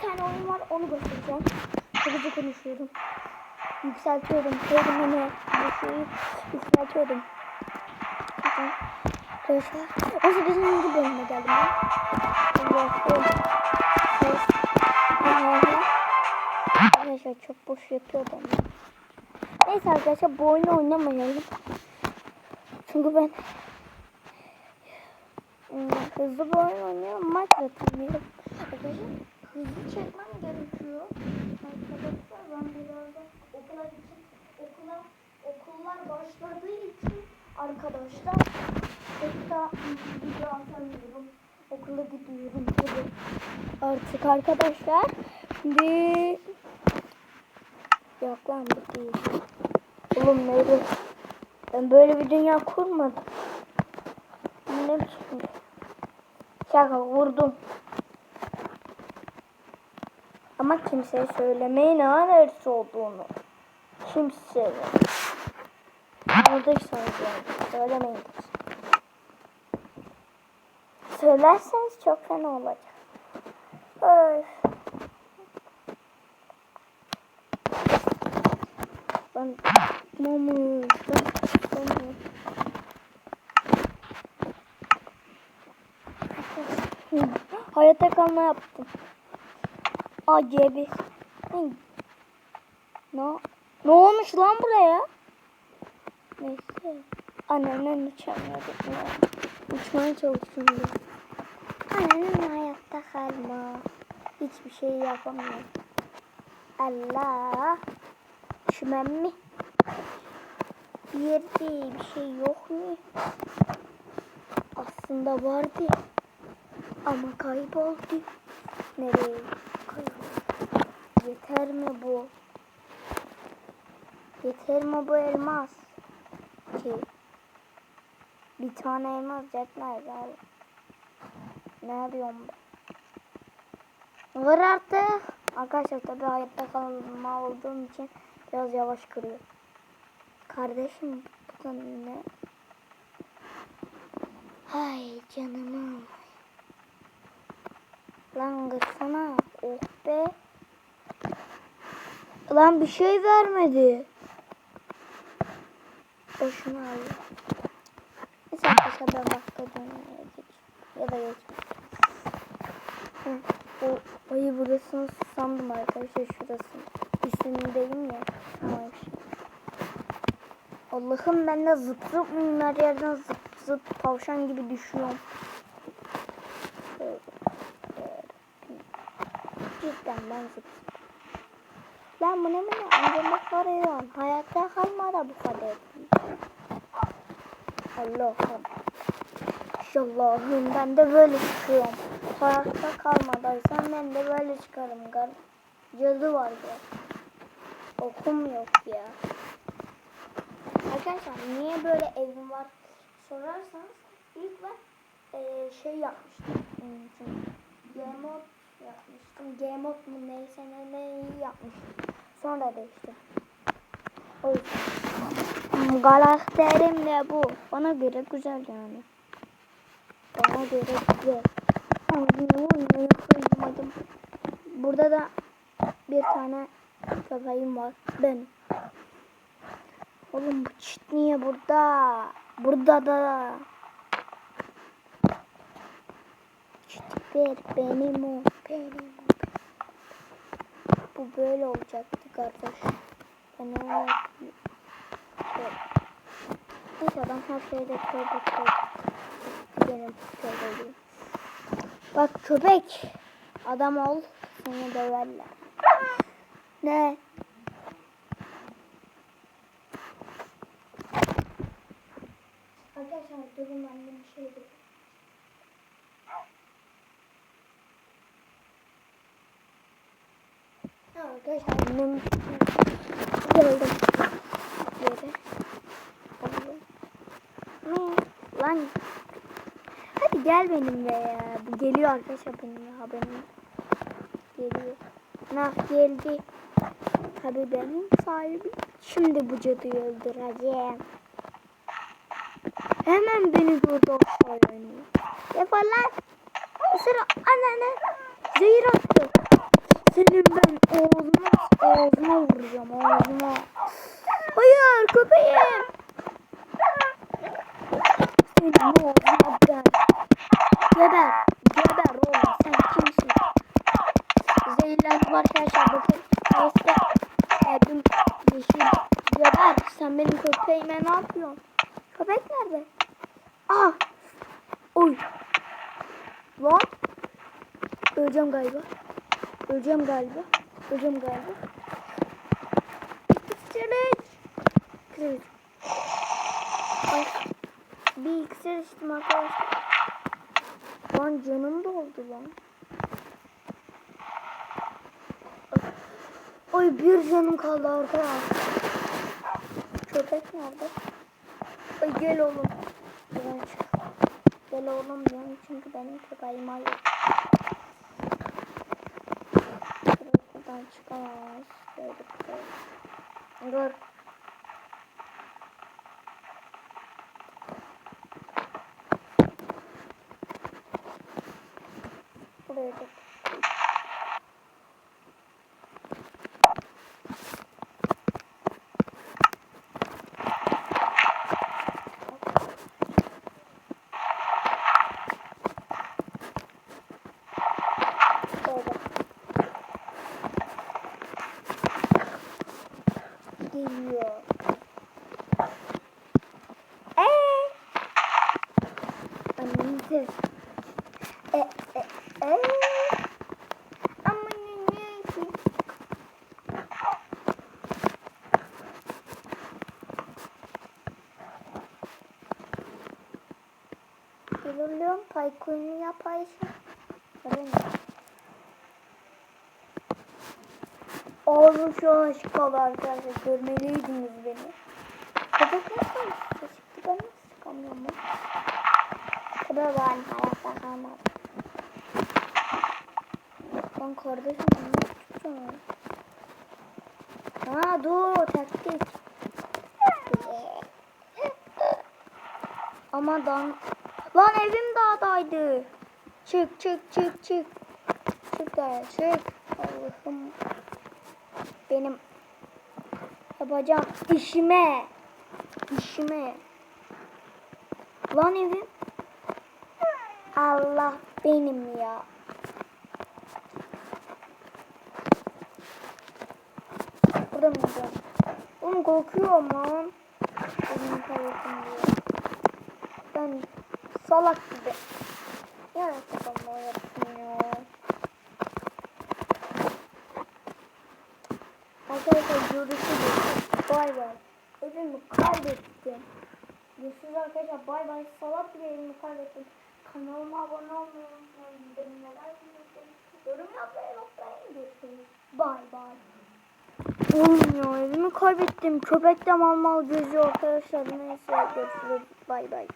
tane oyun var onu göstereceğim. Hızlı konuşuyorum. Yükseltiyorum. Terimini bu şeyi yükseltiyorum. Arkadaşlar. 18. bölüme geldim ben. Arkadaşlar çok boş yapıyordum. Neyse arkadaşlar bu oyunu oynamayalım. Çünkü ben Hmm, hızlı bir oyun oynuyorum. Minecraft oynuyorum. Arkadaşlar hızlı çekmem gerekiyor. Arkadaşlar ben birazdan okula gideceğim. Okula, okullar başladığı için arkadaşlar hatta Okula gidiyorum. Artık arkadaşlar şimdi yok lan değil. Oğlum neydi? Ben böyle bir dünya kurmadım. Ne biçim? Şaka vurdum. Ama kimseye söylemeyin ha neresi olduğunu. Kimseye. Anladıysanız yani. Söylemeyin. Söylerseniz çok fena olacak. Öf. Ben. Ben, ben, Hı, Hayatta kalma yaptım. Hı. Ne? Ne olmuş lan buraya? Neyse. Annemden uçamıyorduk ya. Uçmaya çalışıyorum. Annenin hayatta kalma. Hiçbir şey yapamıyor. Allah. Üşümem mi? Bir yerde bir şey yok mu? Aslında vardı. Ama kayboldu. Nereye kayboldu? Yeter mi bu? Yeter mi bu elmas? Ki bir tane elmas yetmez abi. Ne yapıyorum ben? Var artık. Arkadaşlar tabi hayatta kalma olduğum için biraz yavaş kırıyor. Kardeşim bu ne? Ay canımım. Lan kırsana. Oh be. Lan bir şey vermedi. Boşuna alıyor. Neyse arkadaşlar ben başka dünyaya geç. Ya da. Hı, O ayı burasını sandım arkadaşlar şurası. Üstündeyim ya. Allah'ım ben de zıp zıp her yerden zıp zıp tavşan gibi düşüyorum. Cidden ben zıp zıp. Lan bu ne mi? Amcama soruyorum. Hayatta kalmadı bu kadar. Allah'ım. Allah'ım ben de böyle çıkıyorum. Hayatta kalmadıysan ben de böyle çıkarım. Gar Cadı var ya. Okum yok ya. Arkadaşlar niye böyle evim var sorarsanız ilk ben eee, şey yapmıştım. Game mode yapmıştım. Game mode mu neyse ne neyi yapmıştım. Sonra değiştim. O yüzden. Karakterim de bu. Bana göre güzel yani. Göre güzel. Ama. Burada da bir tane köpeğim var. Ben. Oğlum bu çit niye burada? Burada da. Çit ver benim o. Benim o. Bu böyle olacaktı kardeş. Ben? Böyle. Neyse adam her şeyde tövbe. Benim tövbeliyim. Bak köpek. Adam ol. Seni döverler. Ne? Arkadaşlar durun de bir şey dedim. Ha, Arkadaşlar benim geldim. Yere. Aldım. Ne? Lan. Hadi gel benimle ya. Bu geliyor arkadaşlar benimle haberim. Geliyor. Nah geldi. Tabii benim sahibi. Şimdi bu cadıyı öldüreceğim. Hemen beni aşağıya iniyor. Yapar lan. Sıra anne zehir attı. Senin ben ağzına, ağzına vuracağım ağzına. Hayır köpeğim. Senin ağzına ben. Geber. Geber oğlum sen kimsin? Zehirlendim arkadaşlar bakın. Neyse. Kalbim yeşil. Geber sen benim köpeğime ne yapıyorsun? Köpek nerede? Ah. Oy. Lan. Öleceğim galiba. Öleceğim galiba. Öleceğim galiba. Challenge. Challenge. Ay. Bir iksir içtim arkadaşlar. Lan canım doldu lan. Oy bir canım kaldı arkadaşlar. Köpek nerede? Ay gel oğlum. Gel oğlum diyorum çünkü benim köpeğim ayı. Buradan çıkamaz. Böyle böyle. Dur. Buraya dur. Böyle. Geliyor. Eee? Annemdir. E, e, e. Ama ne? Geliyorum paykoyunu yaparsın. Öyle Ağzım şu an açık kaldı arkadaşlar. Görmeliydiniz beni. Köpek nasıl çıktı? Ben nasıl çıkamıyorum ben? Köpek ben hayatta kalmadım. Lan kardeşim ben nasıl çıkacağım? Ha dur taktik. Ama dan... Lan evim dağdaydı. Çık çık çık çık. Çık da çık. Allah'ım. Benim yapacağım işime. işime. Lan evim. Allah benim ya. Burada mıydı? Oğlum korkuyorum lan. Evimi kaybettim diye. Ben salak gibi. Ya kafamı yaptım ya. Arkadaşlar görüşürüz. Bay bay. Evimi kaybettim. Görüşürüz arkadaşlar. Bay bay. Salak bir evimi kaybettim. Kanalıma abone olmayı unutmayın. Benimle Yorum yapmayı unutmayın. Bay bay. Oğlum ya evimi kaybettim. Köpek de mal mal geziyor arkadaşlar. Neyse görüşürüz. Bay bay.